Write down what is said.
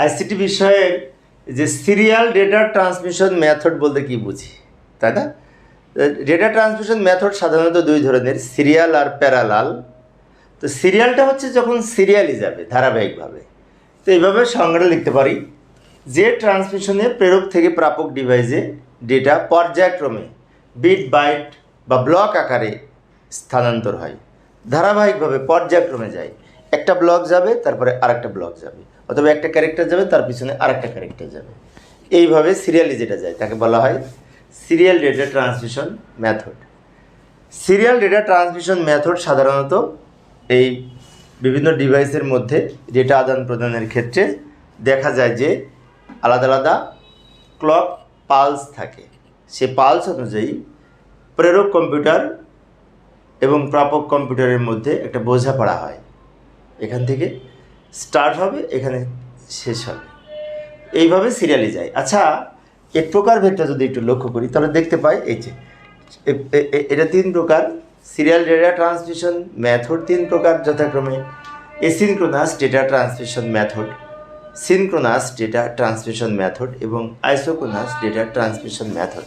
ICT বিষয়ের যে serial data transmission method বলতে কি বুঝি, তাই না? ডেটা ট্রান্সমিশন মেথড সাধারণত দুই ধরনের সিরিয়াল আর প্যারালাল তো সিরিয়ালটা হচ্ছে যখন সিরিয়ালি যাবে ধারাবাহিকভাবে। তো এইভাবে সংজ্ঞাটা লিখতে পারি। যে ট্রান্সমিশনে প্রেরক থেকে প্রাপক ডিভাইসে ডেটা পর্যায়ক্রমে বিট বাইট বা ব্লক আকারে স্থানান্তর হয়। ধারাবাহিকভাবে পর্যায়ক্রমে যায়। একটা ব্লক যাবে, তারপরে আরেকটা ব্লক যাবে। অথবা একটা ক্যারেক্টার যাবে, তার পিছনে আরেকটা ক্যারেক্টার যাবে। এইভাবে সিরিয়ালি যেটা যায়, তাকে বলা হয় serial data transmission method serial data transmission method সাধারণত এই বিভিন্ন ডিভাইসের মধ্যে ডেটা আদান প্রদানের ক্ষেত্রে দেখা যায় যে আলাদা আলাদা ক্লক পালস থাকে। সে পালস অনুযায়ী প্রেরক কম্পিউটার এবং প্রাপক কম্পিউটারের মধ্যে একটা বোঝাপড়া হয়। এখান থেকে স্টার্ট হবে, এখানে শেষ হবে। এইভাবে সিরিয়ালি যায়। আচ্ছা এর প্রকার ভেদটা যদি একটু লক্ষ্য করি, তাহলে দেখতে পাই এই যে এটা তিন প্রকার। সিরিয়াল ডেটা ট্রান্সমিশন মেথড তিন প্রকার যথাক্রমে। Asynchronous data transmission method synchronous data transmission method এবং আইসোক্রোনাস ডেটা ট্রান্সমিশন মেথড